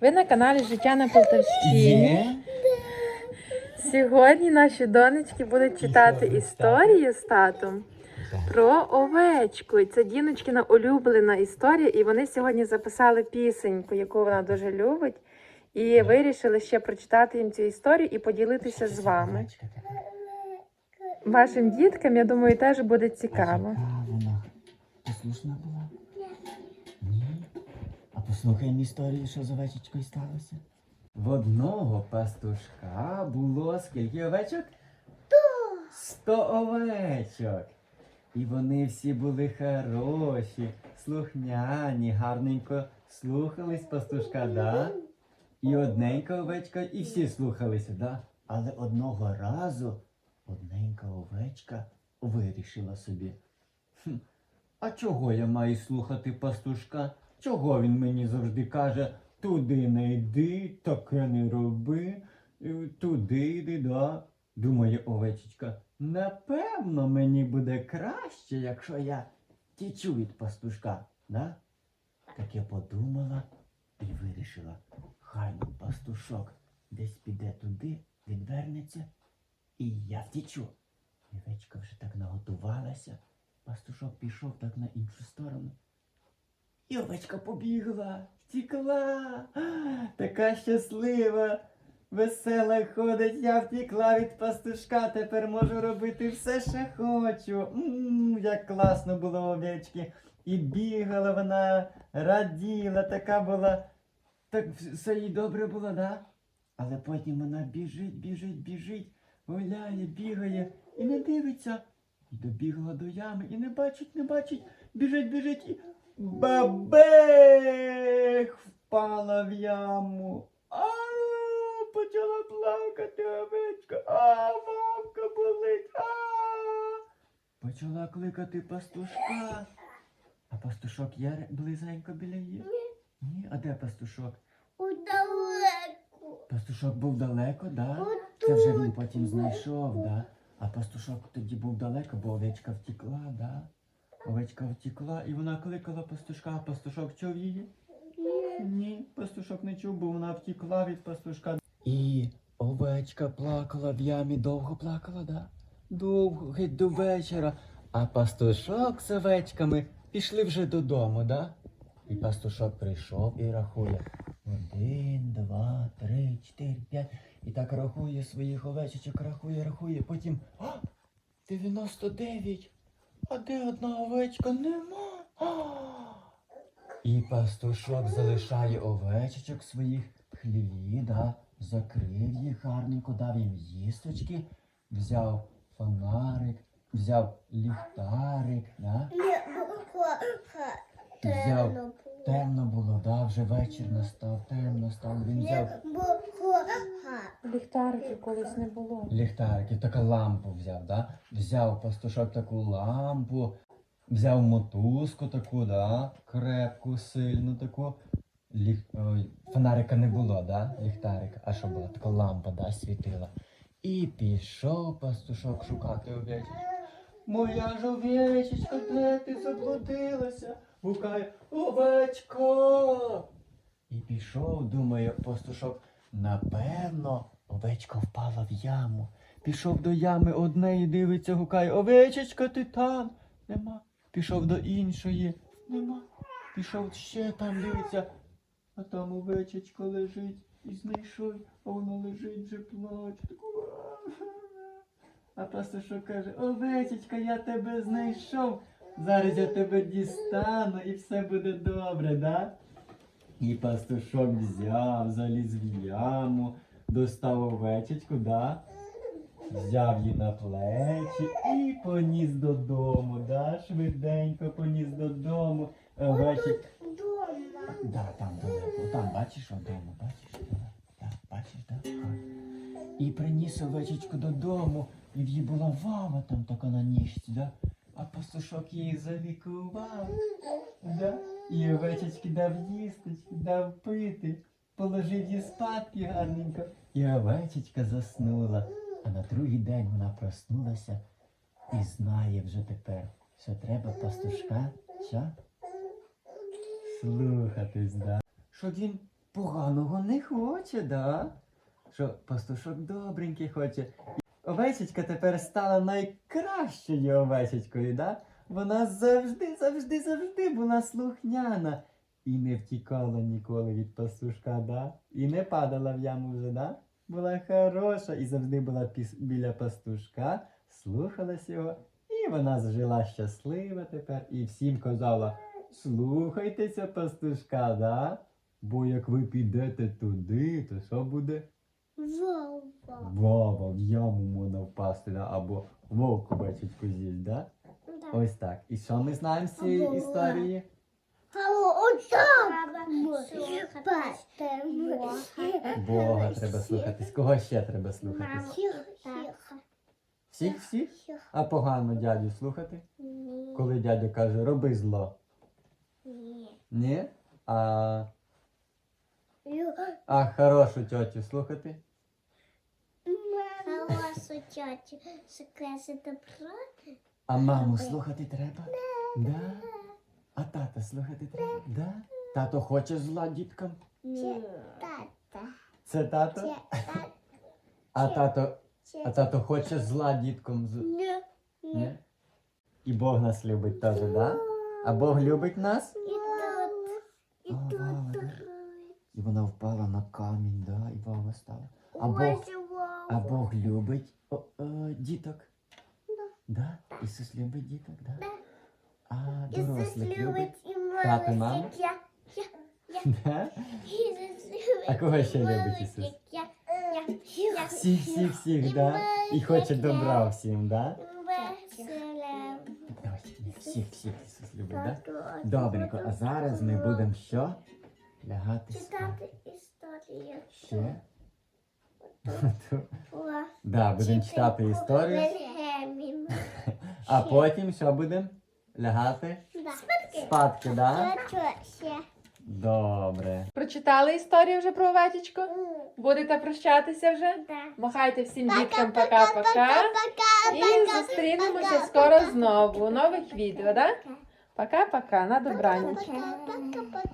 Ви на каналі Життя на Полтавщині. Сьогодні наші донечки будуть читати історію з татом про овечку. І Це Діночкина улюблена історія, і вони сьогодні записали пісеньку, яку вона дуже любить. І вирішили ще прочитати їм цю історію і поділитися з вами. Вашим діткам, я думаю, теж буде цікаво. Послушна була? Послухаємо історію, що з овечечкою сталося. В одного пастушка було скільки овечок? Сто овечок. І вони всі були хороші, слухняні, гарненько слухались пастушка, да? І одненька овечка, і всі слухалися, да? Але одного разу одненька овечка вирішила собі. «Хм, а чого я маю слухати пастушка? Чого він мені завжди каже, туди не йди, таке не роби, е, туди йди, да? Думає овечечка, напевно, мені буде краще, якщо я тічу від пастушка, да? Так я подумала і вирішила, хай пастушок десь піде туди, відвернеться, і я втічу. Овечка вже так наготувалася. Пастушок пішов так на іншу сторону. І овечка побігла, втікла. Така щаслива, весела ходить. Я втікла від пастушка, тепер можу робити все, що хочу. м як класно було овечки. І бігала вона, раділа, така була. Так все їй добре було, да? Але потім вона біжить, біжить, біжить, гуляє, бігає і не дивиться. І добігла до ями і не бачить, не бачить, біжить, біжить і бабех впала в яму. А почала плакати овечка. А мамка болить. А почала кликати пастушка. А пастушок є близенько біля її? Ні. А де пастушок? Удалеку. Пастушок був далеко, да? Це вже він потім знайшов, да? А пастушок тоді був далеко, бо овечка втікла, да? Овечка втікла і вона кликала пастушка, а пастушок чув її? Ні, пастушок не чув, бо вона втікла від пастушка. І овечка плакала в ямі, довго плакала, да? Довго, геть до вечора. А пастушок з овечками пішли вже додому, да? І пастушок прийшов і рахує. Один, два, три, чотири, п'ять. І так рахує своїх овечечок, рахує, рахує. Потім. А, 99. А де одна овечка? Нема. І пастушок залишає овечечок своїх в хліві, да, закрив їх гарненько, дав їм їсточки, взяв фонарик, взяв ліхтарик, да, Взяв. темно. темно було, да, вже вечір настав, темно стало. Він взяв Ліхтариків колись не було. ліхтарик і таку лампу взяв, да? Взяв пастушок таку лампу, взяв мотузку таку, да? крепку, сильну таку. Ліх... Фонарика не було, да? Ліхтарик. А що була? Така лампа, да, світила. І пішов пастушок шукати овечечку. Моя ж овечечка, де ти заблудилася? Гукає овечко. І пішов, думає пастушок, напевно, овечка впала в яму. Пішов до ями одне і дивиться, гукає, овечечка, ти там? Нема. Пішов до іншої. Нема. Пішов ще там, дивиться, а там овечечко лежить і знайшов, а воно лежить вже плаче. А пастушок каже, овечечка, я тебе знайшов. Зараз я тебе дістану і все буде добре, да? І пастушок взяв, заліз в яму, достав овечечку, да? Взяв її на плечі і поніс додому, да? Швиденько поніс додому. Овечек. Да, там далеко. Там бачиш одому, бачиш? Да, бачиш, да? І приніс овечечку додому, і в її була вава там така на ніжці, да? А пастушок її залікував. Да? І овечечки дав їсточки, дав пити, положив її спадки гарненько. І овечечка заснула. А на другий день вона проснулася і знає вже тепер, що треба пастушка що? слухатись, да. що він поганого не хоче, да? Що пастушок добренький хоче. Овечечка тепер стала найкращою овечечкою, да? Вона завжди, завжди, завжди була слухняна. І не втікала ніколи від пастушка, да? І не падала в яму вже, да? Була хороша і завжди була піс- біля пастушка, слухалась його, і вона жила щаслива тепер і всім казала: слухайтеся пастушка, да? Бо як ви підете туди, то що буде? Вова. Вова, в яму можна впасти, да? або вовку бачечку з'їсть, да? Ось так. І що ми знаємо з цієї історії? Бога треба слухатись. Кого ще треба слухатись? Всіх всіх? А погано дядю слухати? Коли дядя каже, роби зло. Ні? А, а хорошу тьотю слухати? Хорошу тетю, секрети добро. А маму слухати треба? Да. А тата слухати треба? Да. Тато хоче зла діткам? Тата. Це тато? А тато, а тато хоче зла діткам? Ні. Ні? І Бог нас любить теж, да? А Бог любить нас? І тут. І тут. Да. І вона впала на камінь, да, і Вова стала. А Бог, а Бог любить о, о, діток? Да. Ісус любить діток, да? Да. А Ісус дорослих любить? любить і Тато, малих, маму? як я. Я. Я. Да? Ісус любить А кого ще і любить малих, Ісус? як Я. Я. Я. Всіх, всіх, всіх, да? І хоче добра всім, да? Веселя. Ой, ні, всіх, всіх Ісус любить, да? Добренько, а зараз ми будемо що? Лягати спати. читати історію. Ще? О, Да, будемо читати історію. Вильгельм. А потім що будемо? Лягати? Да. Спадки, да? Добре. Прочитали історію вже про овечечку? Будете прощатися вже? Да. Махайте всім діткам пока-пока. І зустрінемося скоро знову у нових відео, да? Пока-пока, на добраніч. Пока-пока.